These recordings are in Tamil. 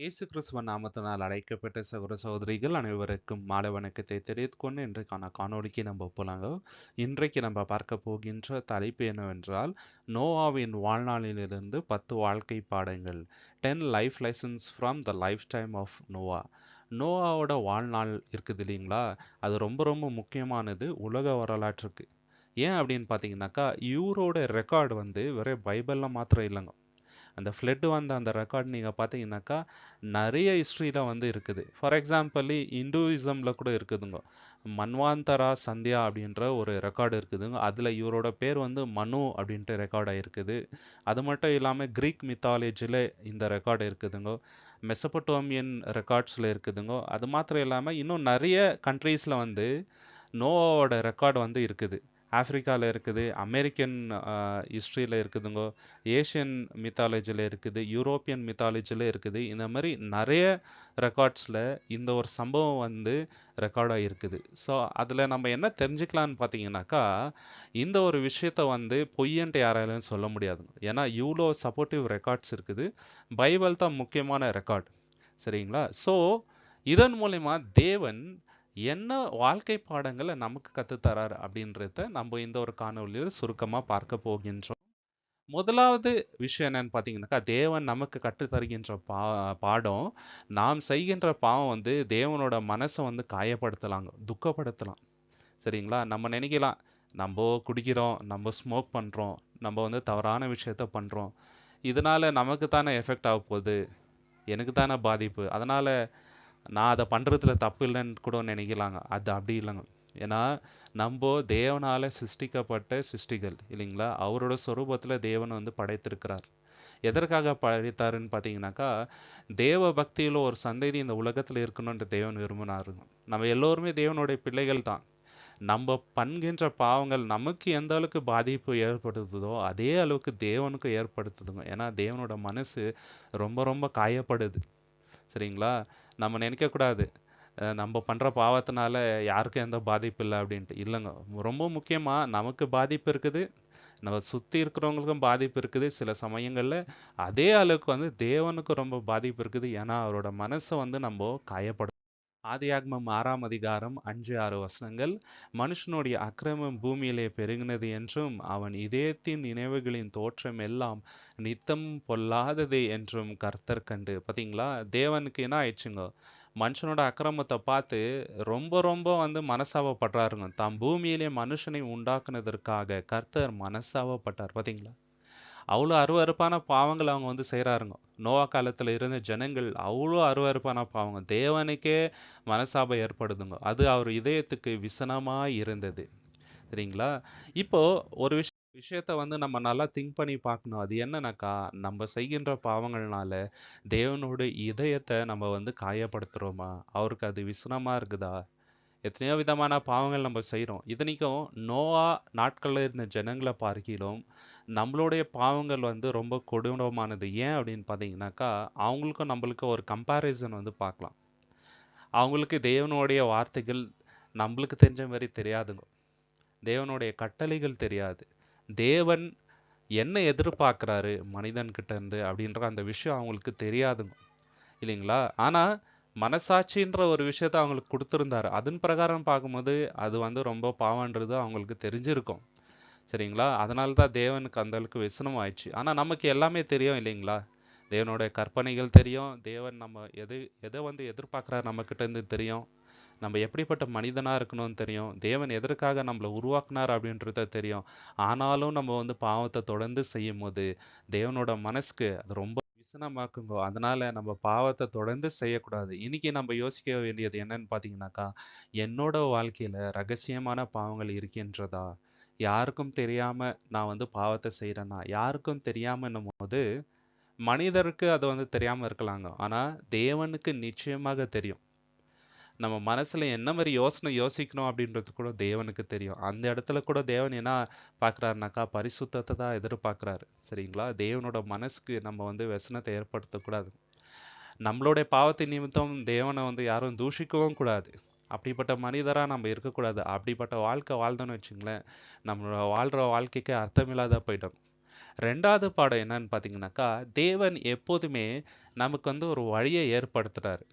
இயேசு கிறிஸ்துவ நாமத்தினால் அழைக்கப்பட்ட சகோதர சகோதரிகள் அனைவருக்கும் மாலை வணக்கத்தை தெரிவித்துக்கொண்டு இன்றைக்கான காணொலிக்கு நம்ம போலாங்க. இன்றைக்கு நம்ம பார்க்க போகின்ற தலைப்பு என்னவென்றால் நோவாவின் வாழ்நாளிலிருந்து பத்து வாழ்க்கை பாடங்கள் ten life lessons from the lifetime of Noah. நோவாவோட வாழ்நாள் இருக்குது இல்லைங்களா? அது ரொம்ப ரொம்ப முக்கியமானது உலக வரலாற்றுக்கு. ஏன் அப்படின்னு பார்த்தீங்கன்னாக்கா இவரோட ரெக்கார்டு வந்து வெறும் பைபிளில் மாத்திரம் இல்லைங்க. அந்த ஃப்ளட் வந்த அந்த ரெக்கார்ட் நீங்கள் பார்த்தீங்கன்னாக்கா நிறைய ஹிஸ்ட்ரியில் வந்து இருக்குது. ஃபார் எக்ஸாம்பிள் இந்துவிசமில் கூட இருக்குதுங்க. மன்வாந்தரா சந்தியா அப்படின்ற ஒரு ரெக்கார்டு இருக்குதுங்க. அதில் இவரோட பேர் வந்து மனு அப்படின்ட்டு ரெக்கார்ட் ஆகிருக்குது அது மட்டும் இல்லாமல் க்ரீக் மித்தாலஜியில் இந்த ரெக்கார்டு இருக்குதுங்க. மெசபட்டோமியன் ரெக்கார்ட்ஸில் இருக்குதுங்க. அது மாத்திரம் இல்லாமல் இன்னும் நிறைய கண்ட்ரீஸில் வந்து நோவோட ரெக்கார்டு வந்து இருக்குது. ஆஃப்ரிக்காவில் இருக்குது அமெரிக்கன் ஹிஸ்ட்ரியில் இருக்குதுங்கோ ஏஷியன் மித்தாலஜியில் இருக்குது யூரோப்பியன் மித்தாலஜியில் இருக்குது. இந்த மாதிரி நிறைய ரெக்கார்ட்ஸில் இந்த ஒரு சம்பவம் வந்து ரெக்கார்டாக இருக்குது ஸோ அதில் நம்ம என்ன தெரிஞ்சுக்கலான்னு பார்த்தீங்கன்னாக்கா இந்த ஒரு விஷயத்த வந்து பொய்யன்ட்டு யாராலையும் சொல்ல முடியாதுங்க. ஏன்னா இவ்வளோ சப்போர்ட்டிவ் ரெக்கார்ட்ஸ் இருக்குது. பைபிள் தான் முக்கியமான ரெக்கார்ட் சரிங்களா? ஸோ இதன் மூலயமா தேவன் என்ன வாழ்க்கை பாடங்களை நமக்கு கற்றுத்தரார் அப்படின்றத நம்ம இந்த ஒரு காணொலியில் சுருக்கமாக பார்க்க போகின்றோம். முதலாவது விஷயம் என்னன்னு பார்த்தீங்கன்னாக்கா தேவன் நமக்கு கற்றுத்தருகின்ற பா பாடம் நாம் செய்கின்ற பாவம் வந்து தேவனோட மனசை வந்து காயப்படுத்தலாங்க துக்கப்படுத்தலாம். சரிங்களா? நம்ம நினைக்கலாம் நம்ம குடிக்கிறோம் நம்ம ஸ்மோக் பண்ணுறோம் நம்ம வந்து தவறான விஷயத்த பண்ணுறோம் இதனால நமக்கு தானே எஃபெக்ட் ஆக போகுது எனக்கு தானே பாதிப்பு. அதனால் நான் அதை பண்ணுறதுல தப்பு இல்லைன்னு கூட நினைக்கலாங்க. அது அப்படி இல்லைங்க. ஏன்னா நம்ம தேவனால் சிருஷ்டிக்கப்பட்ட சிருஷ்டிகள் இல்லைங்களா? அவரோட சொரூபத்தில் தேவன் வந்து படைத்திருக்கிறார். எதற்காக படைத்தாருன்னு பார்த்தீங்கன்னாக்கா தேவ பக்தியில் ஒரு சந்ததி இந்த உலகத்தில் இருக்கணுன்ற தேவன் விரும்பினாருங்க. நம்ம எல்லோருமே தேவனுடைய பிள்ளைகள் தான். நம்ம பண்கின்ற பாவங்கள் நமக்கு எந்த அளவுக்கு பாதிப்பு ஏற்படுத்துதோ அதே அளவுக்கு தேவனுக்கு ஏற்படுத்துதுங்க. ஏன்னா தேவனோட மனசு ரொம்ப ரொம்ப காயப்படுது. சரிங்களா? நம்ம நினைக்கக்கூடாது. நம்ம பண்ணுற பாவத்தினால யாருக்கும் எந்த பாதிப்பு இல்லை அப்படின்ட்டு. இல்லைங்க. ரொம்ப முக்கியமாக நமக்கு பாதிப்பு இருக்குது. நம்ம சுற்றி இருக்கிறவங்களுக்கும் பாதிப்பு இருக்குது. சில சமயங்களில் அதே அளவுக்கு வந்து தேவனுக்கும் ரொம்ப பாதிப்பு இருக்குது. ஏன்னா அவரோட மனசை வந்து நம்ம காயப்படும் ஆதியாகமம் ஆறாம் அதிகாரம் அஞ்சு ஆறு வசனங்கள் மனுஷனுடைய அக்கிரமம் பூமியிலே பெருகினது என்றும் அவன் இதயத்தின் நினைவுகளின் தோற்றம் எல்லாம் நித்தம் பொல்லாதது என்றும் கர்த்தர் கண்டு. பார்த்தீங்களா தேவனுக்கு என்ன ஆயிடுச்சுங்க? மனுஷனோட அக்கிரமத்தை பார்த்து ரொம்ப ரொம்ப வந்து மனசாவப்படுறாருங்க. தாம் பூமியிலே மனுஷனை உண்டாக்குனதற்காக கர்த்தர் மனசாவப்பட்டார். பார்த்தீங்களா அவ்வளோ அருவறுப்பான பாவங்கள் அவங்க வந்து செய்கிறாருங்க. நோவா காலத்தில் இருந்த ஜனங்கள் அவ்வளோ அருவறுப்பான பாவங்க தேவனுக்கே மனசாபம் ஏற்படுதுங்க. அது அவர் இதயத்துக்கு விசனமாக இருந்தது. சரிங்களா? இப்போ ஒரு விஷயம் விஷயத்த வந்து நம்ம நல்லா திங்க் பண்ணி பார்க்கணும். அது என்னன்னாக்கா நம்ம செய்கின்ற பாவங்கள்னால தேவனோட இதயத்தை நம்ம வந்து காயப்படுத்துகிறோமா அவருக்கு அது விசனமாக இருக்குதா? எத்தனையோ விதமான பாவங்கள் நம்ம செய்கிறோம் இத்தனைக்கும் நோவா நாட்களில் இருந்த ஜனங்களை பார்க்கிலும் நம்மளுடைய பாவங்கள் வந்து ரொம்ப கொடூரமானது ஏன் அப்படின்னு பார்த்தீங்கன்னாக்கா அவங்களுக்கும் நம்மளுக்கும் ஒரு கம்பேரிசன் வந்து பார்க்கலாம். அவங்களுக்கு தேவனுடைய வார்த்தைகள் நம்மளுக்கு தெரிஞ்ச மாதிரி தெரியாதுங்க. தேவனுடைய கட்டளைகள் தெரியாது. தேவன் என்ன எதிர்பார்க்குறாரு மனிதன்கிட்ட இருந்து அப்படின்ற அந்த விஷயம் அவங்களுக்கு தெரியாதுங்க. இல்லைங்களா? ஆனால் மனசாட்சின்ற ஒரு விஷயத்த அவங்களுக்கு கொடுத்துருந்தாரு. அதன் பிரகாரம் பார்க்கும்போது அது வந்து ரொம்ப பாவன்றது அவங்களுக்கு தெரிஞ்சிருக்கும். சரிங்களா? அதனால தான் தேவனுக்கு அந்த அளவுக்கு விசனம் ஆயிடுச்சு. ஆனால் நமக்கு எல்லாமே தெரியும் இல்லைங்களா? தேவனோட கற்பனைகள் தெரியும். தேவன் நம்ம எது எதை வந்து எதிர்பார்க்குறாரு நம்மக்கிட்ட இருந்து தெரியும். நம்ம எப்படிப்பட்ட மனிதனாக இருக்கணும்னு தெரியும். தேவன் எதற்காக நம்மளை உருவாக்குனார் அப்படின்றத தெரியும். ஆனாலும் நம்ம வந்து பாவத்தை தொடர்ந்து செய்யும் போது தேவனோட மனசுக்கு அது ரொம்ப விசனமாக்குங்கோ அதனால நம்ம பாவத்தை தொடர்ந்து செய்யக்கூடாது. இன்னைக்கு நம்ம யோசிக்க வேண்டியது என்னன்னு பார்த்தீங்கன்னாக்கா என்னோட வாழ்க்கையில ரகசியமான பாவங்கள் இருக்கின்றதா? யாருக்கும் தெரியாம நான் வந்து பாவத்தை செய்யறேன்னா யாருக்கும் தெரியாமன்னும் போது மனிதருக்கு அது வந்து தெரியாம இருக்கலாங்க. ஆனா தேவனுக்கு நிச்சயமாக தெரியும். நம்ம மனசில் என்ன மாதிரி யோசனை யோசிக்கணும் அப்படின்றது கூட தேவனுக்கு தெரியும். அந்த இடத்துல கூட தேவன் என்ன பார்க்குறாருனாக்கா பரிசுத்தத்தை தான் எதிர்பார்க்குறாரு. சரிங்களா? தேவனோட மனசுக்கு நம்ம வந்து व्यसனத்தை ஏற்படுத்தக்கூடாது நம்மளுடைய பாவத்தை நிமித்தம் தேவனை வந்து யாரும் தூஷிக்கவும் கூடாது. அப்படிப்பட்ட மனிதராக நம்ம இருக்கக்கூடாது அப்படிப்பட்ட வாழ்க்கை வாழ்ந்தோன்னு வச்சுங்களேன் நம்மளோட வாழ்கிற வாழ்க்கைக்கு அர்த்தமில்லாத போயிடும். ரெண்டாவது பாடம் என்னன்னு பார்த்தீங்கன்னாக்கா தேவன் எப்போதுமே நமக்கு வந்து ஒரு வழியை ஏற்படுத்துகிறாரு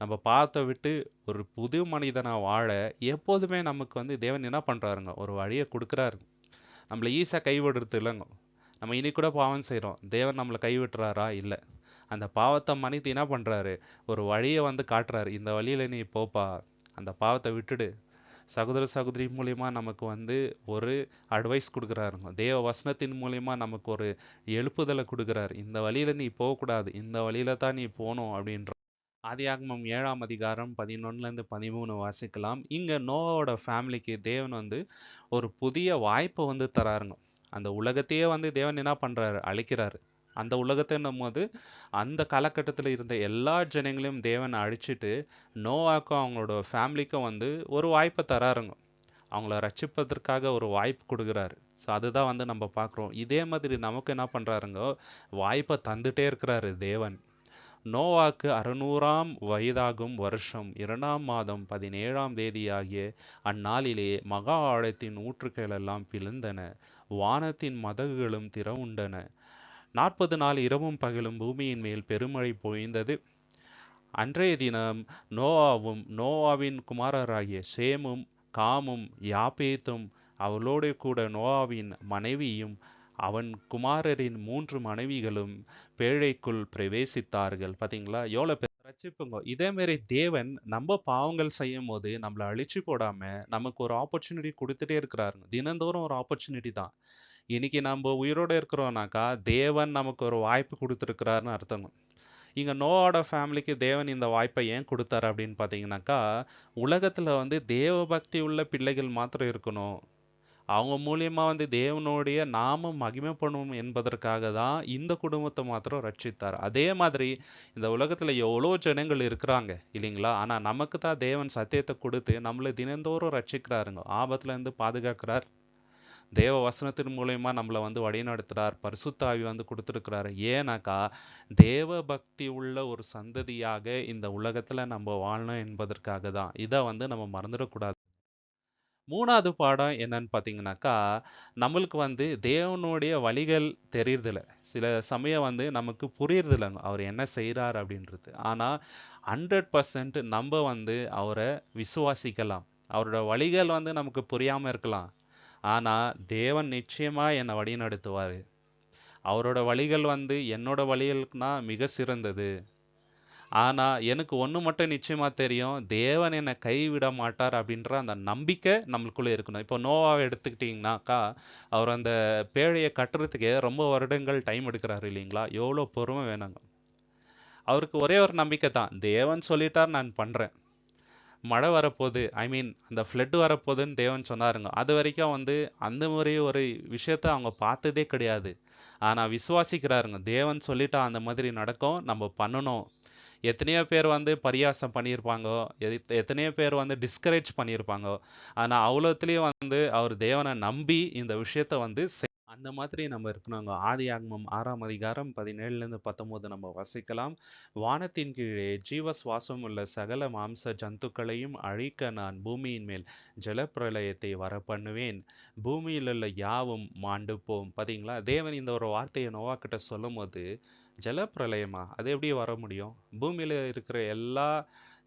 நம்ம பாவத்தை விட்டு ஒரு புது மனிதனாக வாழ எப்போதுமே நமக்கு வந்து தேவன் என்ன பண்ணுறாருங்க ஒரு வழியை கொடுக்குறாரு. நம்மளை ஈஸியாக கைவிடுறது இல்லைங்க. நம்ம இனி கூட பாவம் செய்கிறோம் தேவன் நம்மளை கைவிட்டுறாரா? இல்லை. அந்த பாவத்தை மன்னித்து என்ன பண்றாரு? ஒரு வழியை வந்து காட்டுறாரு. இந்த வழியில நீ போப்பா. அந்த பாவத்தை விட்டுடு. சகோதர சகோதரி மூலியமா நமக்கு வந்து ஒரு அட்வைஸ் கொடுக்குறாருங்க. தேவ வசனத்தின் மூலியமா நமக்கு ஒரு எழுப்புதலை கொடுக்குறாரு. இந்த வழியில நீ போகக்கூடாது. இந்த வழியில தான் நீ போகணும் அப்படின்ற ஆதியாகமம் ஏழாம் அதிகாரம் பதினொன்னுலேருந்து பதிமூணு வாசிக்கலாம். இங்கே நோவோட ஃபேமிலிக்கு தேவன் வந்து ஒரு புதிய வாய்ப்பை வந்து தராருங்க. அந்த உலகத்தையே வந்து தேவன் என்ன பண்ணுறாரு அழிக்கிறாரு. அந்த உலகத்தைன்னும் போது அந்த காலகட்டத்தில் இருந்த எல்லா ஜனங்களையும் தேவன் அழிச்சிட்டு நோவாக்கும் அவங்களோட ஃபேமிலிக்கும் வந்து ஒரு வாய்ப்பை தராருங்க. அவங்கள ரட்சிப்பதற்காக ஒரு வாய்ப்பு கொடுக்குறாரு. ஸோ அதுதான் வந்து நம்ம பார்க்குறோம். இதே மாதிரி நமக்கு என்ன பண்ணுறாருங்க வாய்ப்பை தந்துட்டே இருக்கிறாரு தேவன். நோவாக்கு அறுநூறாம் வயதாகும் வருஷம் இரண்டாம் மாதம் பதினேழாம் தேதியாகிய அந்நாளிலே மகா ஆழத்தின் ஊற்றுக்களெல்லாம் பிளந்தன. வானத்தின் மதகுகளும் திறவுண்டன. நாற்பது நாள் இரவும் பகலும் பூமியின் மேல் பெருமழை பொழிந்தது. அன்றைய தினம் நோவாவும் நோவாவின் குமாரராகிய சேமும் காமும் யாபேத்தும் அவளோடு கூட நோவாவின் மனைவியும் அவன் குமாரரின் மூன்று மனைவிகளும் பேழைக்குள் பிரவேசித்தார்கள். பாத்தீங்களா? எவ்வளோ ரச்சிப்புங்க இதே மாதிரி தேவன் நம்ம பாவங்கள் செய்யும் போது நம்மளை அழிச்சு போடாம நமக்கு ஒரு ஆப்பர்ச்சுனிட்டி கொடுத்துட்டே இருக்கிறாருங்க. தினந்தோறும் ஒரு ஆப்பர்ச்சுனிட்டி தான். இன்னைக்கு நம்ம உயிரோட இருக்கிறோம்னாக்கா தேவன் நமக்கு ஒரு வாய்ப்பு கொடுத்துருக்கிறாருன்னு அர்த்தங்க. இங்க நோவோட ஃபேமிலிக்கு தேவன் இந்த வாய்ப்பை ஏன் கொடுத்தாரு அப்படின்னு பார்த்தீங்கன்னாக்கா உலகத்துல வந்து தேவ பக்தி உள்ள பிள்ளைகள் மாத்திரம் இருக்கணும். அவங்க மூலியமா வந்து தேவனுடைய நாமம் மகிமைப்படும் என்பதற்காக தான் இந்த குடும்பத்தை மாத்திரம் ரட்சித்தார். அதே மாதிரி இந்த உலகத்துல எவ்வளோ ஜனங்கள் இருக்கிறாங்க இல்லைங்களா? ஆனா நமக்கு தான் தேவன் சத்தியத்தை கொடுத்து நம்மளை தினந்தோறும் ரட்சிக்கிறாருங்க. ஆபத்துல இருந்து பாதுகாக்கிறார். தேவ வசனத்தின் மூலயமா நம்மளை வந்து வழிநடத்துகிறார் பரிசுத்தாவி வந்து கொடுத்துருக்கிறாரு. ஏன்னாக்கா தேவ பக்தி உள்ள ஒரு சந்ததியாக இந்த உலகத்துல நம்ம வாழணும் என்பதற்காக தான். இதை வந்து நம்ம மறந்துடக்கூடாது. மூணாவது பாடம் என்னன்னு பார்த்தீங்கன்னாக்கா நம்மளுக்கு வந்து தேவனுடைய வழிகள் தெரியறதில்ல. சில சமயம் வந்து நமக்கு புரியறதில்லைங்க. அவர் என்ன செய்கிறார் அப்படின்றது. ஆனால் ஹண்ட்ரட் பர்சன்ட் நம்ம வந்து அவரை விசுவாசிக்கலாம். அவரோட வழிகள் வந்து நமக்கு புரியாமல் இருக்கலாம். ஆனால் தேவன் நிச்சயமாக என்னை வழி நடத்துவார் அவரோட வழிகள் வந்து என்னோட வழிகளுக்குனா மிக சிறந்தது. ஆனா எனக்கு ஒன்று மட்டும் நிச்சயமா தெரியும். தேவன் என்னை கைவிட மாட்டார் அப்படின்ற அந்த நம்பிக்கை நம்மளுக்குள்ளே இருக்கணும். இப்போ நோவாவை எடுத்துக்கிட்டிங்கனாக்கா அவர் அந்த பேழையை கட்டுறதுக்கே ரொம்ப வருடங்கள் டைம் எடுக்கிறாரு இல்லைங்களா? எவ்வளோ பொறுமை வேணுங்க. அவருக்கு ஒரே ஒரு நம்பிக்கை தான். தேவன் சொல்லிட்டார் நான் பண்ணுறேன் மழை வரப்போகுது. ஐ மீன் அந்த ஃப்ளட் வரப்போகுதுன்னு தேவன் சொன்னாருங்க. அது வரைக்கும் வந்து அந்த மாதிரி ஒரு விஷயத்த அவங்க பார்த்ததே கிடையாது. ஆனால் விசுவாசிக்கிறாருங்க. தேவன் சொல்லிட்டா அந்த மாதிரி நடக்கும். நம்ம பண்ணணும். எத்தனையோ பேர் வந்து பரியாசம் பண்ணியிருப்பாங்க எத்- எத்தனையோ பேர் வந்து டிஸ்கரேஜ் பண்ணியிருப்பாங்க. ஆனா அவ்வளோத்துலேயும் வந்து அவர் தேவனை நம்பி இந்த விஷயத்த வந்து அந்த மாதிரி நம்ம இருக்கணுங்க ஆதி ஆகமம் ஆறாம் அதிகாரம் பதினேழுல இருந்து நம்ம வசிக்கலாம். வானத்தின் கீழே ஜீவ சுவாசம் உள்ள சகல மாம்ச ஜந்துக்களையும் அழிக்க நான் பூமியின் மேல் ஜலப்பிரளயத்தை வர பண்ணுவேன் பூமியில் உள்ள யாவும் மாண்டு போம் தேவன் இந்த ஒரு வார்த்தையை நோவா கிட்ட சொல்லும் போது ஜலப்பிரளயமா? அது எப்படி வர முடியும்? பூமியில் இருக்கிற எல்லா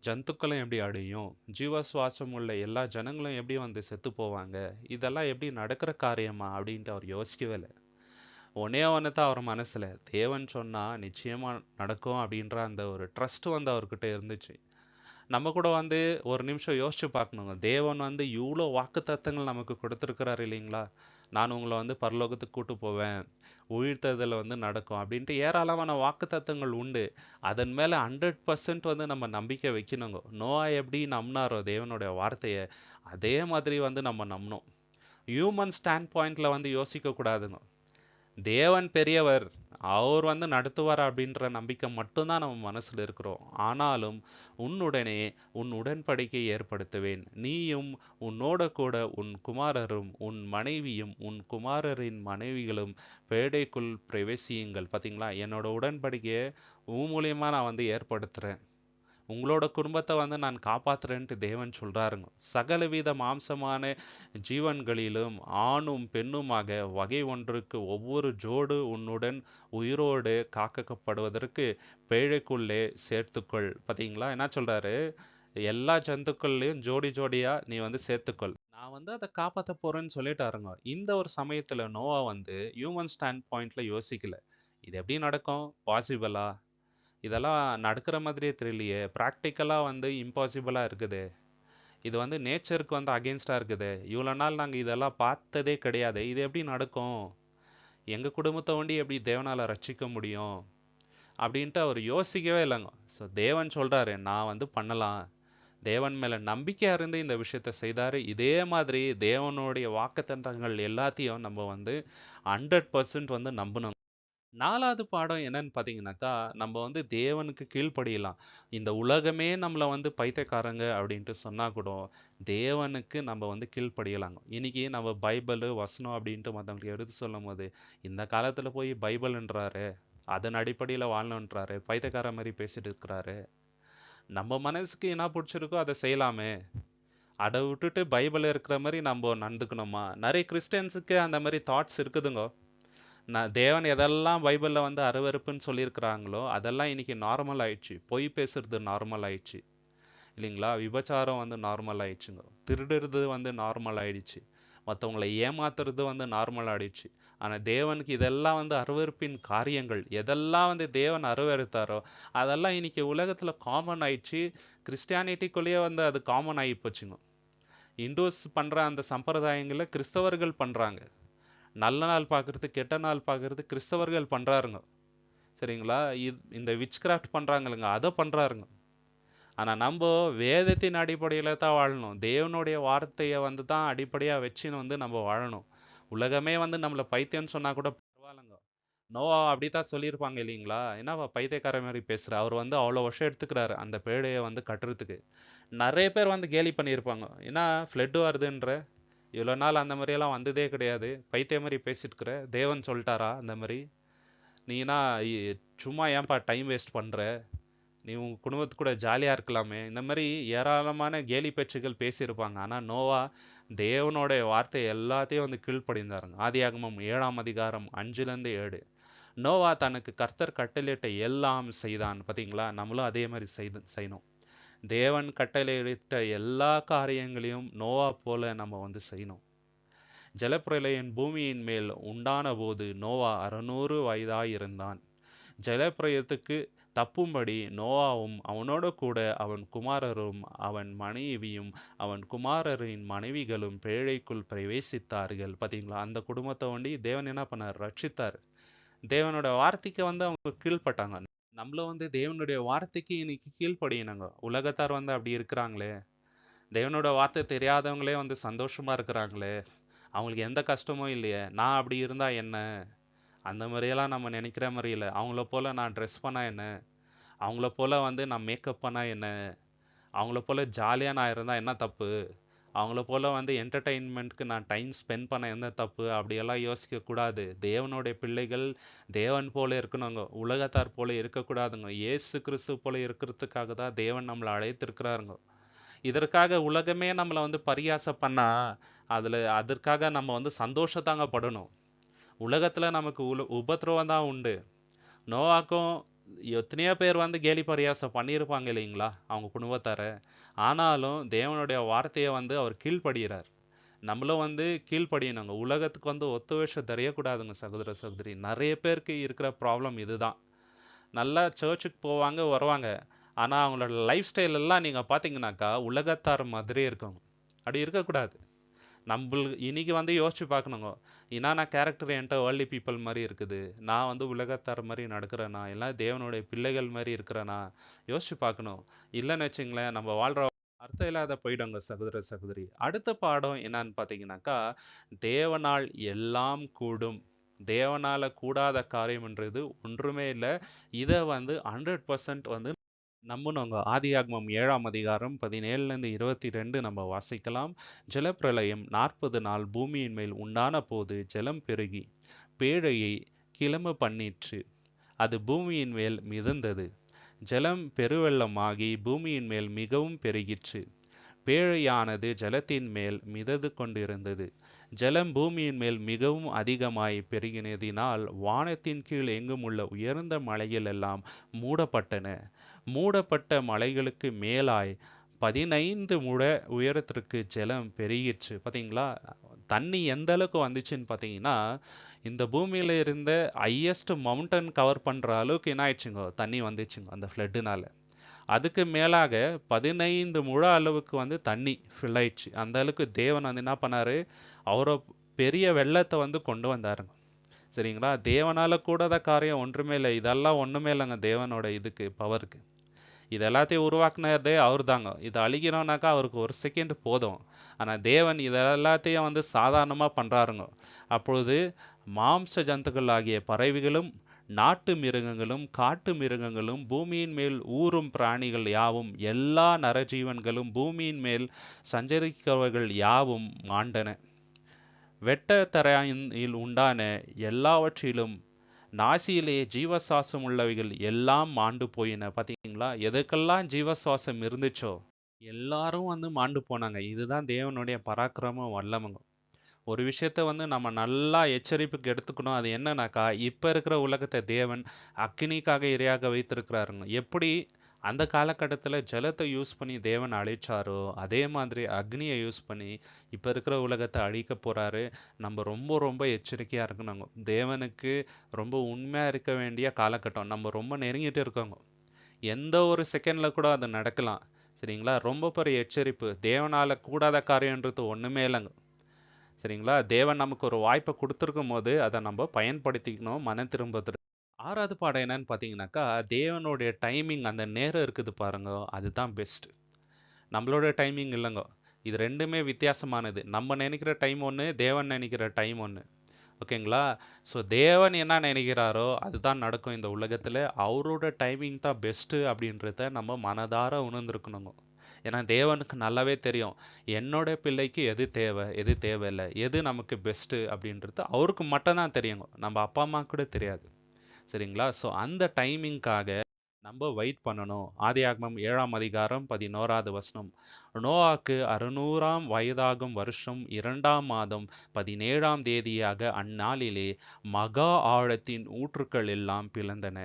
ஜந்துக்களும் எப்படி அழியும்? ஜீவ சுவாசம் உள்ள எல்லா ஜனங்களும் எப்படி வந்து செத்து போவாங்க? இதெல்லாம் எப்படி நடக்கிற காரியமா? அப்படின்ட்டு அவர் யோசிக்கவே இல்லை. ஒன்னே ஒன்று தான் அவர் மனசுல. தேவன் சொன்னா நிச்சயமா நடக்கும் அப்படின்ற அந்த ஒரு ட்ரஸ்ட் வந்து அவர்கிட்ட இருந்துச்சு. நம்ம கூட வந்து ஒரு நிமிஷம் யோசிச்சு பார்க்கணுங்க. தேவன் வந்து இவ்வளோ வாக்குத்தத்தங்கள் நமக்கு கொடுத்துருக்கிறாரு இல்லைங்களா? நான் உங்களை வந்து பரலோகத்துக்கு கூட்டு போவேன் உயிர்த்ததில் வந்து நடக்கும் அப்படின்ட்டு ஏராளமான வாக்குத்தத்தங்கள் உண்டு. அதன் மேலே ஹண்ட்ரட் பர்சன்ட் வந்து நம்ம நம்பிக்கை வைக்கணுங்க. நோவா எப்படி நம்பினாரோ தேவனுடைய வார்த்தையை அதே மாதிரி வந்து நம்ம நம்பணும். ஹியூமன் ஸ்டாண்ட் பாயிண்ட்ல வந்து யோசிக்க கூடாதுங்க தேவன் பெரியவர் அவர் வந்து நடத்துவார் அப்படின்ற நம்பிக்கை மட்டும்தான் நம்ம மனசில் இருக்கிறோம். ஆனாலும் உன்னுடனே உன் உடன்படிக்கை ஏற்படுத்துவேன். நீயும் உன்னோட கூட உன் குமாரரும் உன் மனைவியும் உன் குமாரரின் மனைவிகளும் பேடைக்குள் பிரவேசியுங்கள். பார்த்தீங்களா என்னோட உடன்படிக்கையை உன் மூலியமாக நான் வந்து ஏற்படுத்துகிறேன் உங்களோட குடும்பத்தை வந்து நான் காப்பாத்துறேன்ட்டு தேவன் சொல்றாருங்க. சகலவித மாம்சமான ஜீவன்களிலும் ஆணும் பெண்ணுமாக வகை ஒன்றுக்கு ஒவ்வொரு ஜோடு உன்னுடன் உயிரோடு காக்கப்படுவதற்கு பேழைக்குள்ளே சேர்த்துக்கொள். பார்த்தீங்களா என்ன சொல்றாரு? எல்லா ஜந்துக்கள்லையும் ஜோடி ஜோடியா நீ வந்து சேர்த்துக்கொள். நான் வந்து அதை காப்பாற்ற போறேன்னு சொல்லிட்டாருங்க. இந்த ஒரு சமயத்துல நோவா வந்து ஹியூமன் ஸ்டாண்ட் பாயிண்ட்ல யோசிக்கல. இது எப்படி நடக்கும்? பாசிபிளா? இதெல்லாம் நடக்கிற மாதிரியே தெரியலையே. ப்ராக்டிக்கலாக வந்து இம்பாசிபிளாக இருக்குது. இது வந்து நேச்சருக்கு வந்து அகேன்ஸ்டாக இருக்குது. இவ்வளோ நாள் நாங்கள் இதெல்லாம் பார்த்ததே கிடையாது. இது எப்படி நடக்கும்? எங்கள் குடும்பத்தை ஒண்டி எப்படி தேவனால ரட்சிக்க முடியும்? அப்படின்ட்டு அவர் யோசிக்கவே இல்லைங்க. ஸோ தேவன் சொல்கிறாரு நான் வந்து பண்ணலாம். தேவன் மேலே நம்பிக்கையாக இருந்து இந்த விஷயத்த செய்தார். இதே மாதிரி தேவனுடைய வாக்குத்தந்தங்கள் எல்லாத்தையும் நம்ம வந்து ஹண்ட்ரட் பர்சன்ட் வந்து நம்பணும். நாலாவது பாடம் என்னன்னு பார்த்தீங்கன்னாக்கா நம்ம வந்து தேவனுக்கு கீழ்ப்படியலாம். இந்த உலகமே நம்மளை வந்து பைத்தியக்காரங்க அப்படின்ட்டு சொன்னா கூட தேவனுக்கு நம்ம வந்து கீழ்ப்படியலாங்க. இன்னைக்கு நம்ம பைபிள் வசனம் அப்படின்ட்டு மற்றவங்களுக்கு எடுத்து சொல்லும் போது இந்த காலத்துல போய் பைபிள்ன்றாரு அதன் அடிப்படையில வாழணுன்றாரு பைத்தியக்கார மாதிரி பேசிட்டு இருக்கிறாரு. நம்ம மனசுக்கு என்ன பிடிச்சிருக்கோ அதை செய்யலாமே. அதை விட்டுட்டு பைபிள் இருக்கிற மாதிரி நம்ம நடந்துக்கணுமா? நிறைய கிறிஸ்டியன்ஸுக்கு அந்த மாதிரி தாட்ஸ் இருக்குதுங்கோ. நான் தேவன் எதெல்லாம் பைபிளில் வந்து அருவருப்புன்னு சொல்லியிருக்கிறாங்களோ அதெல்லாம் இன்னைக்கு நார்மல் ஆயிடுச்சு. பொய் பேசுறது நார்மல் ஆயிடுச்சு. இல்லைங்களா? விபச்சாரம் வந்து நார்மல் ஆயிடுச்சுங்க. திருடுறது வந்து நார்மல் ஆயிடுச்சு. மற்றவங்களை ஏமாத்துறது வந்து நார்மல் ஆயிடுச்சு. ஆனால் தேவனுக்கு இதெல்லாம் வந்து அருவருப்பின் காரியங்கள். எதெல்லாம் வந்து தேவன் அருவருத்தாரோ அதெல்லாம் இன்னைக்கு உலகத்தில் காமன் ஆயிடுச்சு. கிறிஸ்டியானிட்டிக்குள்ளேயே வந்து அது காமன் ஆகி போச்சுங்க. இண்டோஸ் பண்ணுற அந்த சம்பிரதாயங்களை கிறிஸ்தவர்கள் பண்ணுறாங்க நல்ல நாள் பார்க்கறது கெட்ட நாள் பார்க்குறது கிறிஸ்தவர்கள் பண்ணுறாருங்க சரிங்களா? இது இந்த விச் கிராஃப்ட் பண்றாங்களுங்க அதை பண்ணுறாருங்க ஆனால் நம்ம வேதத்தின் அடிப்படையில் தான் வாழணும். தேவனுடைய வார்த்தையை வந்து தான் அடிப்படையாக வச்சுன்னு வந்து நம்ம வாழணும். உலகமே வந்து நம்மளை பைத்தியம்னு சொன்னால் கூட பரவாயில்லைங்க. நோவா அப்படித்தான் சொல்லியிருப்பாங்க இல்லைங்களா? என்னவா பைத்தியக்கார மாதிரி பேசுகிற அவர் வந்து அவ்வளோ வருஷம் எடுத்துக்கிறாரு அந்த பேழையை வந்து கட்டுறதுக்கு. நிறைய பேர் வந்து கேலி பண்ணியிருப்பாங்க. ஏன்னா ஃப்ளட்டு வருதுன்ற? இவ்வளோ நாள் அந்த மாதிரியெல்லாம் வந்ததே கிடையாது. பைத்திய மாதிரி பேசிட்டுக்கிற தேவன் சொல்லிட்டாரா அந்த மாதிரி? நீனா சும்மா ஏன்பா டைம் வேஸ்ட் பண்ணுற நீ உங்கள் குடும்பத்து கூட ஜாலியாக இருக்கலாமே. இந்த மாதிரி ஏராளமான கேலி பேச்சுகள் பேசியிருப்பாங்க. ஆனால் நோவா தேவனோட வார்த்தை எல்லாத்தையும் வந்து கீழ்ப்படிந்தாருங்க. ஆதியாகமம் ஏழாம் அதிகாரம் அஞ்சுலேருந்து ஏழு. நோவா தனக்கு கர்த்தர் கட்டளிட்ட எல்லாம் செய்தான். பார்த்தீங்களா நம்மளும் அதே மாதிரி செய்து செய்யணும். தேவன் கட்டளையிட்ட எல்லா காரியங்களையும் நோவா போல நம்ம வந்து செய்யணும். ஜலப்பிரளயம் பூமியின் மேல் உண்டான போது நோவா அறுநூறு வயதாயிருந்தான். ஜலப்பிரயத்துக்கு தப்பும்படி நோவாவும் அவனோட கூட அவன் குமாரரும் அவன் மனைவியும் அவன் குமாரரின் மனைவிகளும் பேழைக்குள் பிரவேசித்தார்கள். பார்த்தீங்களா அந்த குடும்பத்தை ஒண்டி தேவன் என்ன பண்ணார்? ரட்சித்தார். தேவனோட வார்த்தைக்கு வந்து அவங்க கீழ்ப்பட்டாங்க. நம்மளும் வந்து தேவனுடைய வார்த்தைக்கு இன்னைக்கு கீழ்ப்படியணுங்க உலகத்தார் வந்து அப்படி இருக்கிறாங்களே. தேவனோட வார்த்தை தெரியாதவங்களே வந்து சந்தோஷமா இருக்கிறாங்களே. அவங்களுக்கு எந்த கஷ்டமும் இல்லையே. நான் அப்படி இருந்தா என்ன? அந்த மாதிரியெல்லாம் நம்ம நினைக்கிற மாதிரி இல்லை. அவங்கள போல நான் ட்ரெஸ் பண்ணா என்ன? அவங்கள போல வந்து நான் மேக்கப் பண்ணா என்ன? அவங்கள போல ஜாலியாக நான் இருந்தால் என்ன தப்பு? அவங்கள போல் வந்து என்டர்டெயின்மெண்ட்க்கு நான் டைம் ஸ்பெண்ட் பண்ண என்ன தப்பு? அப்படியெல்லாம் யோசிக்க கூடாது தேவனுடைய பிள்ளைகள் தேவன் போல இருக்கணுங்க. உலகத்தார் போல இருக்கக்கூடாதுங்க. இயேசு கிறிஸ்து போல இருக்கிறதுக்காக தான் தேவன் நம்மளை அழைத்திருக்கிறாருங்க. இதற்காக உலகமே நம்மளை வந்து பரியாசம் பண்ணால் அதில் அதற்காக நம்ம வந்து சந்தோஷத்தாங்க படணும். உலகத்தில் நமக்கு உல உபத்திரவம் தான் உண்டு. நோவாக்கும் எத்தனையோ பேர் வந்து கேலி பரியாசம் பண்ணியிருப்பாங்க இல்லைங்களா? அவங்க குடும்பத்தார. ஆனாலும் தேவனுடைய வார்த்தையை வந்து அவர் கீழ்ப்படுகிறார். நம்மளும் வந்து கீழ்ப்படியணுங்க. உலகத்துக்கு வந்து ஒத்து வேஷம் தெரியக்கூடாதுங்க சகோதர சகோதரி. நிறைய பேருக்கு இருக்கிற ப்ராப்ளம் இதுதான். நல்லா சர்ச்சுக்கு போவாங்க வருவாங்க. ஆனால் அவங்களோட லைஃப் ஸ்டைல் எல்லாம் நீங்கள் பார்த்தீங்கன்னாக்கா உலகத்தார் மாதிரி இருக்கும். அப்படி இருக்கக்கூடாது. நம்மளுக்கு இன்னைக்கு வந்து யோசிச்சு பார்க்கணுங்க. நான் கேரக்டர் என்கிட்ட வேர்ல்டி பீப்புள் மாதிரி இருக்குது. நான் வந்து உலகத்தார் மாதிரி நடக்கிறேனா? இல்லை தேவனுடைய பிள்ளைகள் மாதிரி இருக்கிறேனா? யோசிச்சு பார்க்கணும். இல்லைன்னு வச்சுங்களேன் நம்ம வாழ்கிற அர்த்தம் இல்லாத போயிடுங்க சகோதர சகோதரி. அடுத்த பாடம் என்னன்னு பார்த்தீங்கன்னாக்கா தேவனால் எல்லாம் கூடும். தேவனால் கூடாத காரியம்ன்றது ஒன்றுமே இல்லை. இதை வந்து ஹண்ட்ரட் பர்சன்ட் வந்து நம்புனவங்க ஆதியாகமம் ஏழாம் அதிகாரம் பதினேழுல இருந்து இருபத்தி ரெண்டு நம்ம வாசிக்கலாம். ஜலப்பிரளயம் நாற்பது நாள் பூமியின் மேல் உண்டான போது ஜலம் பெருகி பேழையை கிளம்ப பண்ணிற்று. அது பூமியின் மேல் மிதந்தது. ஜலம் பெருவெள்ளமாகி பூமியின் மேல் மிகவும் பெருகிற்று. பேழையானது ஜலத்தின் மேல் மிதந்து கொண்டிருந்தது. ஜலம் பூமியின் மேல் மிகவும் அதிகமாய் பெருகினதினால் வானத்தின் கீழ் எங்கும் உள்ள உயர்ந்த மலைகள் எல்லாம் மூடப்பட்டன. மூடப்பட்ட மலைகளுக்கு மேலாய் பதினைந்து முழ உயரத்திற்கு ஜலம் பெருகிற்று. பார்த்தீங்களா தண்ணி எந்த அளவுக்கு வந்துச்சுன்னு பார்த்தீங்கன்னா இந்த பூமியில் இருந்த ஹையஸ்ட் மவுண்டன் கவர் பண்ணுற அளவுக்கு என்ன ஆயிடுச்சுங்க? தண்ணி வந்துச்சுங்க அந்த ஃப்ளட்டுனால அதுக்கு மேலாக பதினைந்து முழ அளவுக்கு வந்து தண்ணி ஃபில் ஆயிடுச்சு. அந்த அளவுக்கு தேவன் வந்து என்ன பண்ணார்? அவரை பெரிய வெள்ளத்தை வந்து கொண்டு வந்தாருங்க. சரிங்களா? தேவனால் கூடாத காரியம் ஒன்றுமே இல்லை. இதெல்லாம் ஒன்றுமே இல்லைங்க தேவனோட இதுக்கு பவருக்கு இது எல்லாத்தையும் உருவாக்குனதே அவர் தாங்க இது அழிக்கணும்னாக்கா அவருக்கு ஒரு செகண்ட் போதும். ஆனால் தேவன் இது எல்லாத்தையும் வந்து சாதாரணமாக பண்ணுறாருங்க அப்பொழுது மாம்ச ஜந்துக்கள் ஆகிய பறவைகளும் நாட்டு மிருகங்களும் காட்டு மிருகங்களும் பூமியின் மேல் ஊறும் பிராணிகள் யாவும் எல்லா நரஜீவன்களும் பூமியின் மேல் சஞ்சரிக்கிறவர்கள் யாவும் மாண்டன வெட்டத்தரையில் உண்டான எல்லாவற்றிலும் நாசியிலே ஜீவசுவாசம் உள்ளவைகள் எல்லாம் மாண்டு போயின. பார்த்தீங்களா எதுக்கெல்லாம் ஜீவசுவாசம் இருந்துச்சோ? எல்லாரும் வந்து மாண்டு போனாங்க. இதுதான் தேவனுடைய பராக்கிரமம் வல்லமங்க. ஒரு விஷயத்த வந்து நம்ம நல்லா எச்சரிப்புக்கு எடுத்துக்கணும். அது என்னன்னாக்கா இப்போ இருக்கிற உலகத்தை தேவன் அக்கினிக்காக இரையாக வைத்திருக்கிறாருங்க. எப்படி அந்த காலகட்டத்தில் ஜலத்தை யூஸ் பண்ணி தேவன் அழிச்சாரோ அதே மாதிரி அக்னியை யூஸ் பண்ணி இப்போ இருக்கிற உலகத்தை அழிக்க போகிறாரு நம்ம ரொம்ப ரொம்ப எச்சரிக்கையாக இருக்கணுங்க. தேவனுக்கு ரொம்ப உண்மையாக இருக்க வேண்டிய காலகட்டம். நம்ம ரொம்ப நெருங்கிட்டு இருக்கோங்க. எந்த ஒரு செகண்டில் கூட அது நடக்கலாம். சரிங்களா? ரொம்ப பெரிய எச்சரிப்பு. தேவனால் கூடாத காரியன்றது ஒன்றுமே இல்லைங்க. சரிங்களா? தேவன் நமக்கு ஒரு வாய்ப்பை கொடுத்துருக்கும் போது அதை நம்ம பயன்படுத்திக்கணும் மன திரும்புறது ஆறாவது பாடம் என்னன்னு பார்த்தீங்கன்னாக்கா தேவனுடைய டைமிங் அந்த நேரம் இருக்குது பாருங்க அதுதான் பெஸ்ட் நம்மளோட டைமிங் இல்லைங்க. இது ரெண்டுமே வித்தியாசமானது. நம்ம நினைக்கிற டைம் ஒன்று தேவன் நினைக்கிற டைம் ஒன்று ஓகேங்களா? ஸோ தேவன் என்ன நினைக்கிறாரோ அதுதான் நடக்கும் இந்த உலகத்தில். அவரோட டைமிங் தான் பெஸ்ட்டு அப்படின்றத நம்ம மனதார உணர்ந்துருக்கணுங்கோ. ஏன்னா தேவனுக்கு நல்லாவே தெரியும். என்னோட பிள்ளைக்கு எது தேவை எது தேவையில்லை எது நமக்கு பெஸ்ட்டு அப்படின்றது அவருக்கு மட்டும்தான் தெரியுங்க. நம்ம அப்பா அம்மா கூட தெரியாது. சரிங்களா? ஸோ அந்த டைமிங்க்காக நம்ம வெயிட் பண்ணணும். ஆதியாகமம் ஏழாம் அதிகாரம் பதினோராவது வசனம். நோவாக்கு அறுநூறாம் வயதாகும் வருஷம் இரண்டாம் மாதம் பதினேழாம் தேதியாக அந்நாளிலே மகா ஆழத்தின் ஊற்றுக்கள் எல்லாம் பிளந்தன.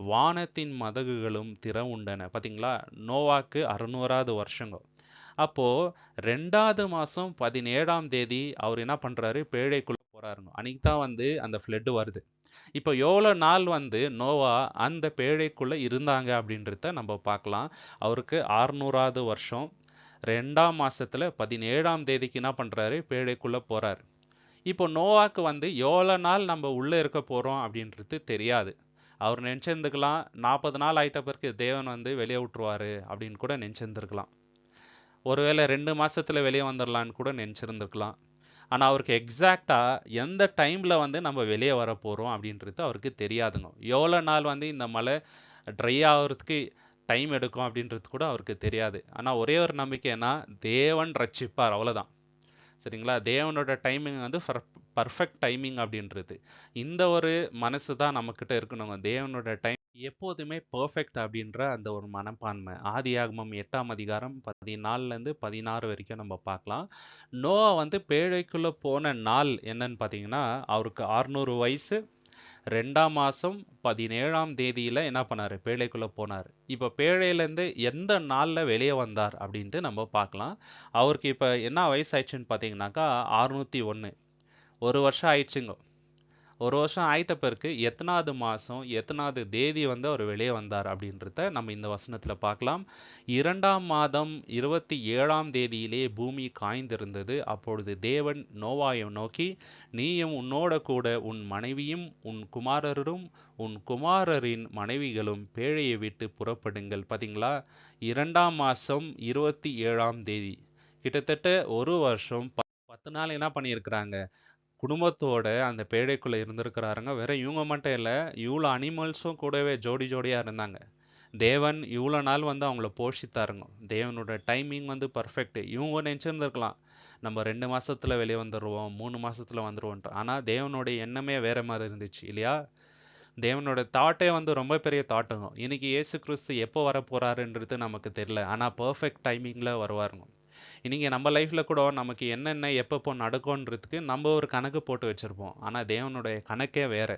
வானத்தின் மதகுகளும் திற உண்டன பார்த்தீங்களா நோவாக்கு அறுநூறாவது வருஷங்க. அப்போது ரெண்டாவது மாதம் பதினேழாம் தேதி அவர் என்ன பண்ணுறாரு பேழைக்குள்ளே போறாருங்க. அன்னைக்கு தான் வந்து அந்த ஃப்ளட்டு வருது. இப்போ எவ்வளோ நாள் வந்து நோவா அந்த பேழைக்குள்ளே இருந்தாங்க அப்படின்றத நம்ம பார்க்கலாம். அவருக்கு ஆறுநூறாவது வருஷம். ரெண்டாம் மாதத்தில் பதினேழாம் தேதிக்கு என்ன பண்ணுறாரு பேழைக்குள்ளே போகிறாரு இப்போ நோவாக்கு வந்து எவ்வளோ நாள் நம்ம உள்ளே இருக்க போகிறோம் அப்படின்றது தெரியாது. அவர் நினச்சிருந்துக்கலாம் நாற்பது நாள் ஆயிட்ட பிறகு தேவன் வந்து வெளியே விட்டுருவாரு அப்படின்னு கூட நினச்சிருந்துருக்கலாம். ஒருவேளை ரெண்டு மாதத்தில் வெளியே வந்துடலான்னு கூட நினச்சிருந்துருக்கலாம். ஆனால் அவருக்கு எக்ஸாக்டாக எந்த டைமில் வந்து நம்ம வெளியே வர போகிறோம் அப்படின்றது அவருக்கு தெரியாதுங்க. எவ்வளோ நாள் வந்து இந்த மலை ட்ரை ஆகிறதுக்கு டைம் எடுக்கும் அப்படின்றது கூட அவருக்கு தெரியாது. ஆனால் ஒரே ஒரு நம்பிக்கைன்னா தேவன் ரட்சிப்பார் அவ்வளோதான் சரிங்களா? தேவனோட டைமிங் வந்து பர்ஃபெக்ட் டைமிங் அப்படின்றது. இந்த ஒரு மனசு தான் நம்மக்கிட்ட இருக்கணுங்க. தேவனோட டைம் எப்போதுமே பர்ஃபெக்ட் அப்படின்ற அந்த ஒரு மனப்பான்மை. ஆதி ஆகமம் எட்டாம் அதிகாரம் பதினாலேருந்து பதினாறு வரைக்கும் நம்ம பார்க்கலாம். நோவா வந்து பேழைக்குள்ளே போன நாள் என்னன்னு பார்த்தீங்கன்னா அவருக்கு அறுநூறு வயசு ரெண்டாம் மாதம் பதினேழாம் தேதியில் என்ன பண்ணார்? பேழைக்குள்ளே போனார். இப்போ பேழையிலேருந்து எந்த நாளில் வெளியே வந்தார் அப்படின்ட்டு நம்ம பார்க்கலாம். அவருக்கு இப்போ என்ன வயசு ஆயிடுச்சுன்னு பார்த்தீங்கன்னாக்கா அறுநூற்றி ஒன்று ஒரு வருஷம் ஆயிடுச்சுங்க. ஒரு வருஷம் ஆயிட்ட பிறகு எத்தனாவது மாசம் எத்தனாவது தேதி வந்து அவர் வெளியே வந்தார் அப்படின்றத நம்ம இந்த வசனத்துல பார்க்கலாம். இரண்டாம் மாதம் இருபத்தி ஏழாம் தேதியிலே பூமி காய்ந்திருந்தது. அப்பொழுது தேவன் நோவாயை நோக்கி நீயும் உன்னோட கூட உன் மனைவியும் உன் குமாரரும் உன் குமாரரின் மனைவிகளும் பேழையை விட்டு புறப்படுங்கள். பாத்தீங்களா? இரண்டாம் மாசம் இருபத்தி ஏழாம் தேதி. கிட்டத்தட்ட ஒரு வருஷம் பத்து நாள் என்ன பண்ணியிருக்கிறாங்க? குடும்பத்தோட அந்த பேடைக்குள்ளே இருந்திருக்கிறாருங்க. வேற இவங்க மட்டும் இல்லை இவ்வளோ அனிமல்ஸும் கூடவே ஜோடி ஜோடியாக இருந்தாங்க. தேவன் இவ்வளோ நாள் வந்து அவங்கள போஷித்தாருங்க. தேவனோட டைமிங் வந்து பர்ஃபெக்ட். இவங்க நினச்சிருந்துருக்கலாம் நம்ம ரெண்டு மாதத்தில் வெளியே வந்துடுவோம் மூணு மாதத்தில் வந்துடுவோன்ட்டு ஆனால் தேவனுடைய எண்ணமே வேற மாதிரி இருந்துச்சு இல்லையா? தேவனோட தாட்டே வந்து ரொம்ப பெரிய தாட்டுங்க. இன்னைக்கு இயேசு கிறிஸ்து எப்போ வர நமக்கு தெரியல. ஆனால் பர்ஃபெக்ட் டைமிங்கில் வருவாருங்க. நீங்கள் நம்ம லைஃப்பில் கூட நமக்கு என்னென்ன எப்பப்போ நடக்கும்ன்றதுக்கு நம்ம ஒரு கணக்கு போட்டு வச்சுருப்போம். ஆனால் தேவனுடைய கணக்கே வேறு.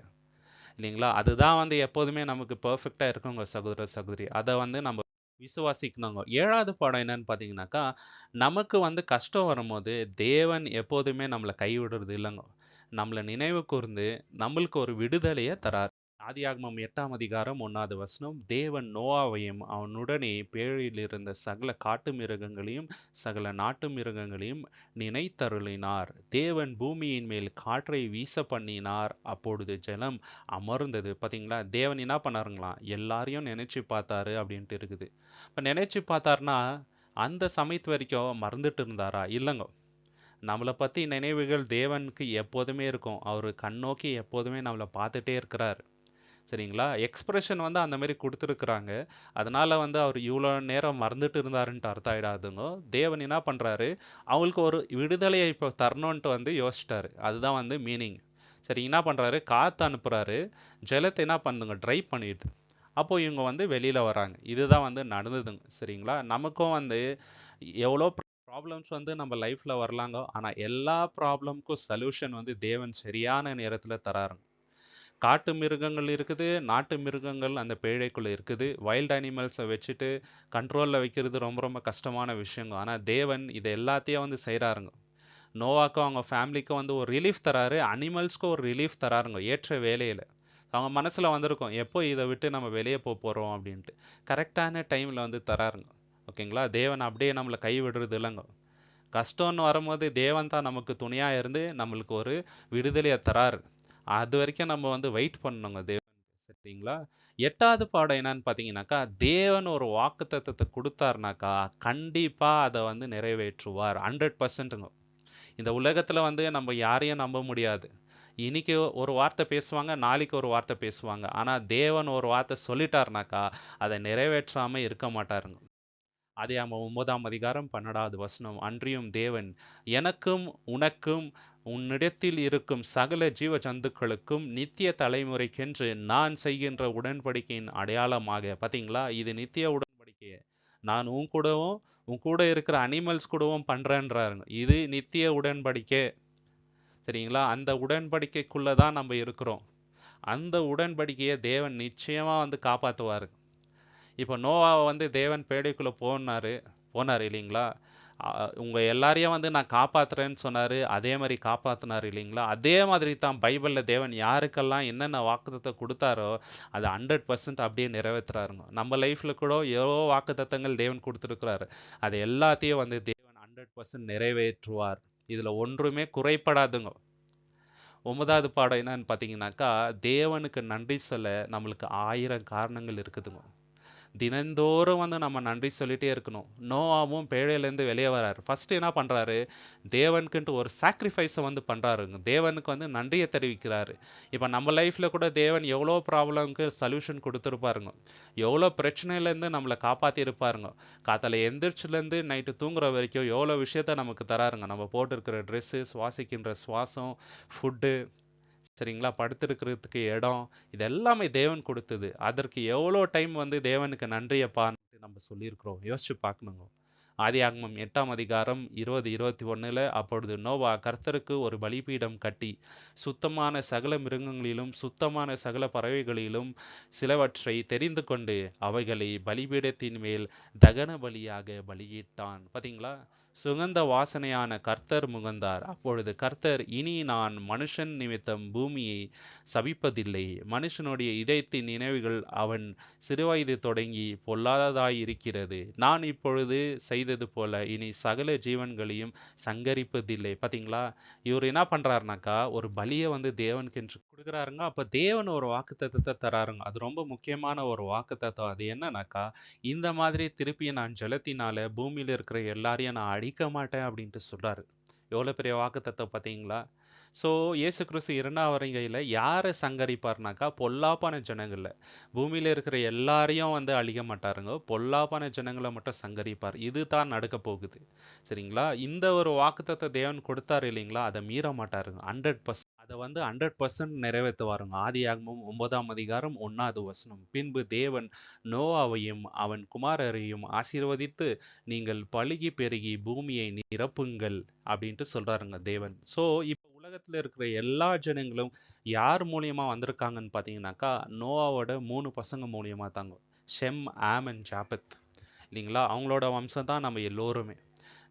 இல்லைங்களா? அதுதான் வந்து எப்போதுமே நமக்கு பர்ஃபெக்டாக இருக்குங்க சகோதர சகோதரி. அதை வந்து நம்ம விசுவாசிக்கணுங்க. ஏழாவது பாடம் என்னன்னு பார்த்தீங்கன்னாக்கா நமக்கு வந்து கஷ்டம் வரும்போது தேவன் எப்போதுமே நம்மளை கைவிடுறது இல்லைங்க. நம்மளை நினைவு கூர்ந்து நம்மளுக்கு ஒரு விடுதலையை தரார். ஆதியாகமம் எட்டாம் அதிகாரம் ஒன்னாவது வசனம் தேவன் நோவாவையும் அவனுடனே பேழில் இருந்த சகல காட்டு மிருகங்களையும் சகல நாட்டு மிருகங்களையும் நினைத்தருளினார். தேவன் பூமியின் மேல் காற்றை வீச பண்ணினார் அப்பொழுது ஜலம் அமர்ந்தது. பார்த்தீங்களா தேவன் என்ன பண்ணாருங்களாம் எல்லாரையும் நினைச்சு பார்த்தாரு அப்படின்ட்டு இருக்குது. இப்போ நினைச்சு பார்த்தாருன்னா அந்த சமயத்து வரைக்கும் மறந்துட்டு இருந்தாரா? இல்லைங்க. நம்மளை பற்றி நினைவுகள் தேவனுக்கு எப்போதுமே இருக்கும். அவர் கண்ணோக்கி எப்போதுமே நம்மளை பார்த்துட்டே இருக்கிறார். சரிங்களா? எக்ஸ்ப்ரெஷன் வந்து அந்த மாதிரி கொடுத்துருக்குறாங்க. அதனால வந்து அவர் இவ்வளோ நேரம் மறந்துட்டு இருந்தாருன்ட்டு அர்த்தம் ஆகிடாதுங்க தேவன் என்ன பண்ணுறாரு அவங்களுக்கு ஒரு விடுதலையை இப்போ தரணுன்ட்டு வந்து யோசிச்சிட்டாரு. அதுதான் வந்து மீனிங் சரி என்ன பண்ணுறாரு காற்று அனுப்புகிறாரு ஜலத்தை என்ன பண்ணுங்க? ட்ரை பண்ணிடுது அப்போது இவங்க வந்து வெளியில் வராங்க. இதுதான் வந்து நடந்ததுங்க. சரிங்களா? நமக்கும் வந்து எவ்வளோ ப்ராப்ளம்ஸ் வந்து நம்ம லைஃப்பில் வரலாங்க. ஆனால் எல்லா ப்ராப்ளம்க்கும் சொல்யூஷன் வந்து தேவன் சரியான நேரத்தில் தராருங்க. காட்டு மிருகங்கள் இருக்குது நாட்டு மிருகங்கள் அந்த பேழைக்குள்ளே இருக்குது. வைல்ட் அனிமல்ஸை வச்சுட்டு கண்ட்ரோலில் வைக்கிறது ரொம்ப ரொம்ப கஷ்டமான விஷயங்க. ஆனால் தேவன் இதை எல்லாத்தையும் வந்து செய்கிறாருங்க நோவாக்கும் அவங்க ஃபேமிலிக்கும் வந்து ஒரு ரிலீஃப் தராரு அனிமல்ஸ்க்கும் ஒரு ரிலீஃப் தராருங்க ஏற்ற வேலையில். அவங்க மனசில் வந்திருக்கும் எப்போ இதை விட்டு நம்ம வெளியே போக போகிறோம் அப்படின்ட்டு. கரெக்டான டைமில் வந்து தராருங்க. ஓகேங்களா? தேவன் அப்படியே நம்மளை கைவிடுறது இல்லைங்க. கஷ்டம்னு வரும்போது தேவன் தான் நமக்கு துணையாக இருந்து நம்மளுக்கு ஒரு விடுதலையை தராரு. அது வரைக்கும் நம்ம வந்து வெயிட் பண்ணணுங்க தேவன் சரிங்களா? எட்டாவது பாடம் என்னன்னு பார்த்தீங்கன்னாக்கா தேவன் ஒரு வாக்கு தத்துவத்தை கொடுத்தாருனாக்கா கண்டிப்பாக அதை வந்து நிறைவேற்றுவார். ஹண்ட்ரட் பர்சன்ட்டுங்க இந்த உலகத்தில் வந்து நம்ம யாரையும் நம்ப முடியாது. இன்னைக்கு ஒரு வார்த்தை பேசுவாங்க நாளைக்கு ஒரு வார்த்தை பேசுவாங்க. ஆனால் தேவன் ஒரு வார்த்தை சொல்லிட்டாருனாக்கா அதை நிறைவேற்றாமல் இருக்க மாட்டாருங்க. ஆதியாகமம் ஒன்பதாம் அதிகாரம் பன்னெண்டாவது வசனம். அன்றியும் தேவன் எனக்கும் உனக்கும் உன்னிடத்தில் இருக்கும் சகல ஜீவ ஜந்துக்களுக்கும் நித்திய தலைமுறைக்கென்று நான் செய்கின்ற உடன்படிக்கையின் அடையாளமாக. பார்த்தீங்களா இது நித்திய உடன்படிக்கை நான் உன் கூடவும் உன் கூட இருக்கிற அனிமல்ஸ் கூடவும் பண்றேன்றாருங்க. இது நித்திய உடன்படிக்கை. சரிங்களா? அந்த உடன்படிக்கைக்குள்ளே தான் நம்ம இருக்கிறோம். அந்த உடன்படிக்கையை தேவன் நிச்சயமா வந்து காப்பாற்றுவாரு இப்போ நோவாவை வந்து தேவன் பேடைக்குள்ளே போனார் போனார் இல்லைங்களா? உங்கள் எல்லாரையும் வந்து நான் காப்பாற்றுறேன்னு சொன்னார் அதே மாதிரி காப்பாற்றினார் இல்லைங்களா? அதே மாதிரி தான் பைபிளில் தேவன் யாருக்கெல்லாம் என்னென்ன வாக்குத்தத்தை கொடுத்தாரோ அதை ஹண்ட்ரட் பர்சன்ட் அப்படியே நிறைவேற்றுறாருங்க நம்ம லைஃப்பில் கூட எவ்வளோ வாக்குத்தத்தங்கள் தேவன் கொடுத்துருக்குறாரு. அது எல்லாத்தையும் வந்து தேவன் ஹண்ட்ரட் பர்சன்ட் நிறைவேற்றுவார். இதில் ஒன்றுமே குறைப்படாதுங்க ஒன்பதாவது பாடம் என்னன்னு பார்த்தீங்கன்னாக்கா தேவனுக்கு நன்றி சொல்ல நம்மளுக்கு ஆயிரம் காரணங்கள் இருக்குதுங்க. தினந்தோறும் வந்து நம்ம நன்றி சொல்லிட்டே இருக்கணும். நோவாவும் பேழையிலேருந்து வெளியே வராரு. ஃபர்ஸ்ட் என்ன பண்ணுறாரு தேவனுக்குன்ட்டு ஒரு சாக்ரிஃபைஸை வந்து பண்ணுறாருங்க தேவனுக்கு வந்து நன்றியை தெரிவிக்கிறாரு. இப்போ நம்ம லைஃப்பில் கூட தேவன் எவ்வளோ ப்ராப்ளம்க்கு சொல்யூஷன் கொடுத்துருப்பாருங்க. எவ்வளோ பிரச்சனையிலேருந்து நம்மளை காப்பாத்தி இருப்பாருங்க காத்தால எந்திரிச்சுலேருந்து நைட்டு தூங்குற வரைக்கும் எவ்வளோ விஷயத்த நமக்கு தராருங்க. நம்ம போட்டிருக்கிற ட்ரெஸ்ஸு சுவாசிக்கின்ற சுவாசம் ஃபுட்டு சரிங்களா? படுத்திருக்கிறதுக்கு இடம் இது எல்லாமே தேவன் கொடுத்தது. அதற்கு எவ்வளோ டைம் வந்து தேவனுக்கு நன்றியப்பான்னு நம்ம சொல்லியிருக்கிறோம். யோசிச்சு பார்க்கணுங்க. ஆதியாகமம் எட்டாம் அதிகாரம் இருபது இருபத்தி ஒண்ணுல அப்பொழுது நோவா கர்த்தருக்கு ஒரு பலிபீடம் கட்டி சுத்தமான சகல மிருகங்களிலும் சுத்தமான சகல பறவைகளிலும் சிலவற்றை தெரிந்து கொண்டு அவைகளை பலிபீடத்தின் மேல் தகன பலியாக பலியிட்டான். பாத்தீங்களா? சுகந்த வாசனையான கர்த்தர் முகந்தார். அப்பொழுது கர்த்தர் இனி நான் மனுஷன் நிமித்தம் பூமியை சபிப்பதில்லை. மனுஷனுடைய இதயத்தின் நினைவுகள் அவன் சிறுவயது தொடங்கி பொல்லாததாயிருக்கிறது. நான் இப்பொழுது செய்தது போல இனி சகல ஜீவன்களையும் சங்கரிப்பதில்லை. பாத்தீங்களா? இவர் என்ன பண்றாருனாக்கா ஒரு பலியை வந்து தேவன்கென்று கொடுக்குறாருங்க. அப்போ தேவன் ஒரு வாக்குத்தத்தத்தை தராருங்க. அது ரொம்ப முக்கியமான ஒரு வாக்குத்தத்தம். அது என்னன்னாக்கா இந்த மாதிரி திருப்பி நான் ஜலத்தினால பூமியில் இருக்கிற எல்லாரையும் நான் அழிக்க மாட்டேன் அப்படின்ட்டு சொல்கிறாரு எவ்வளோ பெரிய வாக்குத்தத்தை பார்த்தீங்களா? ஸோ இயேசு கிறிஸ்து இரண்டாம் யாரை சங்கரிப்பார்னாக்கா பொல்லாப்பான ஜனங்களில். பூமியில் இருக்கிற எல்லாரையும் வந்து அழிக்க மாட்டாருங்க. பொல்லாப்பான ஜனங்களை மட்டும் சங்கரிப்பார். இதுதான் நடக்க போகுது. சரிங்களா? இந்த ஒரு வாக்குத்தத்தை தேவன் கொடுத்தாரு இல்லைங்களா? அதை மீற மாட்டாருங்க. ஹண்ட்ரட் பர்சன்ட் அதை வந்து ஹண்ட்ரட் பர்சன்ட் நிறைவேற்றுவாருங்க. ஆதியாகமம் ஒன்பதாம் அதிகாரம் ஒன்னாவது வசனம். பின்பு தேவன் நோவாவையும் அவன் குமாரரையும் ஆசீர்வதித்து நீங்கள் பழுகி பெருகி பூமியை நிரப்புங்கள் அப்படின்ட்டு சொல்றாருங்க தேவன். ஸோ இப்போ உலகத்தில் இருக்கிற எல்லா ஜனங்களும் யார் மூலியமா வந்திருக்காங்கன்னு பார்த்தீங்கன்னாக்கா நோவாவோட மூணு பசங்க மூலியமா தாங்க ஷெம் ஆம் அண்ட் ஜாபத். இல்லைங்களா? அவங்களோட வம்சம் தான் நம்ம எல்லோருமே.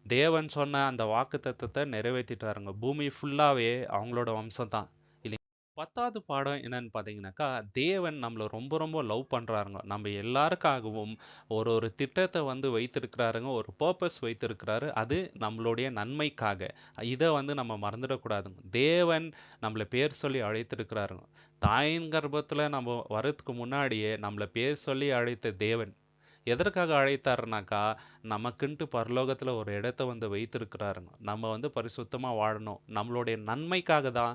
தேவன் சொன்ன அந்த வாக்கு தத்துவத்தை நிறைவேற்றிட்டாருங்க. பூமி ஃபுல்லாகவே அவங்களோட வம்சம் தான் இல்லை பத்தாவது பாடம் என்னன்னு பார்த்தீங்கன்னாக்கா தேவன் நம்மளை ரொம்ப ரொம்ப லவ் பண்ணுறாருங்க நம்ம எல்லாருக்காகவும் ஒரு ஒரு திட்டத்தை வந்து வைத்திருக்கிறாருங்க ஒரு பர்பஸ் வைத்திருக்கிறாரு. அது நம்மளுடைய நன்மைக்காக. இதை வந்து நம்ம மறந்துடக்கூடாதுங்க. தேவன் நம்மளை பேர் சொல்லி அழைத்திருக்கிறாருங்க. தாயின் கர்ப்பத்தில் நம்ம வரதுக்கு முன்னாடியே நம்மளை பேர் சொல்லி அழைத்த தேவன் எதற்காக அழைத்தாருனாக்கா நமக்குன்ட்டு பரலோகத்தில் ஒரு இடத்த வந்து வைத்திருக்கிறாருங்க. நம்ம வந்து பரிசுத்தமாக வாழணும். நம்மளுடைய நன்மைக்காக தான்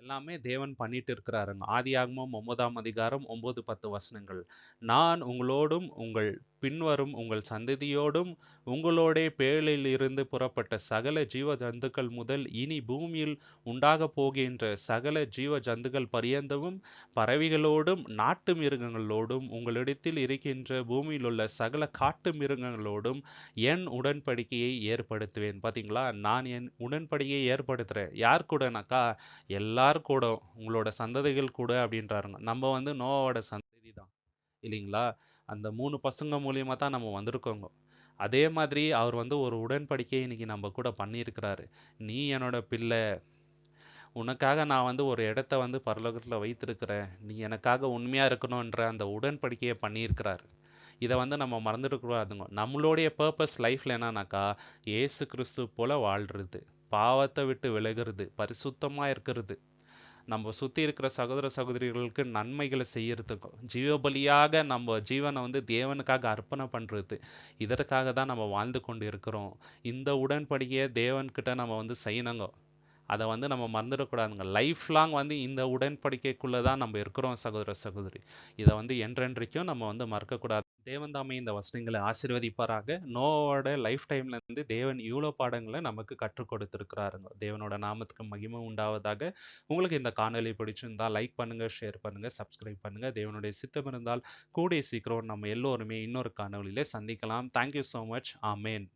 எல்லாமே தேவன் பண்ணிட்டு இருக்கிறாருங்க. ஆதியாகமம் ஒன்பதாம் அதிகாரம் ஒன்பது பத்து வசனங்கள். நான் உங்களோடும் உங்கள் பின்வரும் உங்கள் சந்ததியோடும் உங்களோடே பேழில் இருந்து புறப்பட்ட சகல ஜீவ ஜந்துக்கள் முதல் இனி பூமியில் உண்டாக போகின்ற சகல ஜீவ ஜந்துக்கள் பரியந்தமும் பறவைகளோடும் நாட்டு மிருகங்களோடும் உங்களிடத்தில் இருக்கின்ற பூமியில் உள்ள சகல காட்டு மிருகங்களோடும் என் உடன்படிக்கையை ஏற்படுத்துவேன். பார்த்தீங்களா நான் என் உடன்படிக்கையை ஏற்படுத்துகிறேன் யார் கூடனாக்கா? எல்லார் கூட. உங்களோட சந்ததிகள் கூட அப்படின்றாருங்க. நம்ம வந்து நோவோட சந்ததி தான் இல்லைங்களா? அந்த மூணு பசங்க மூலியமாக தான் நம்ம வந்திருக்கோங்க. அதே மாதிரி அவர் வந்து ஒரு உடன்படிக்கையை இன்னைக்கு நம்ம கூட பண்ணியிருக்கிறாரு. நீ என்னோட பிள்ளை. உனக்காக நான் வந்து ஒரு இடத்த வந்து பரலோகத்தில் வைத்திருக்கிறேன். நீ எனக்காக உண்மையாக இருக்கணுன்ற அந்த உடன்படிக்கையை பண்ணியிருக்கிறாரு. இதை வந்து நம்ம மறந்துடக்கூடாதுங்க நம்மளுடைய பர்பஸ் லைஃப்ல என்னன்னாக்கா ஏசு கிறிஸ்து போல வாழ்கிறது பாவத்தை விட்டு விலகுறது பரிசுத்தமாக இருக்கிறது. நம்ம சுத்தி இருக்கிற சகோதர சகோதரிகளுக்கு நன்மைகளை செய்யறதுக்கும் ஜீவபலியாக நம்ம ஜீவனை வந்து தேவனுக்காக அர்ப்பணம் பண்றது இதற்காக தான் நம்ம வாழ்ந்து கொண்டு இருக்கிறோம் இந்த உடன்படிக்கையை தேவன்கிட்ட நம்ம வந்து செய்யணுங்க. அதை வந்து நம்ம மறந்துடக்கூடாதுங்க. லைஃப் லாங் வந்து இந்த உடன்படிக்கைக்குள்ளே தான் நம்ம இருக்கிறோம் சகோதர சகோதரி. இதை வந்து என்றென்றைக்கும் நம்ம வந்து மறக்கக்கூடாது. தேவன் தாமே இந்த வசனங்களை ஆசீர்வதிப்பாராக. நோவோட லைஃப் டைம்லேருந்து தேவன் இவ்வளோ பாடங்களை நமக்கு கற்றுக் கொடுத்துருக்கிறாருங்க. தேவனோட நாமத்துக்கு மகிமை உண்டாவதாக. உங்களுக்கு இந்த காணொலி பிடிச்சிருந்தா லைக் பண்ணுங்கள் ஷேர் பண்ணுங்கள் சப்ஸ்கிரைப் பண்ணுங்கள் தேவனுடைய சித்தம் இருந்தால் கூடிய சீக்கிரம் நம்ம எல்லோருமே இன்னொரு காணொலியிலே சந்திக்கலாம். தேங்க்யூ ஸோ மச் ஆமேன்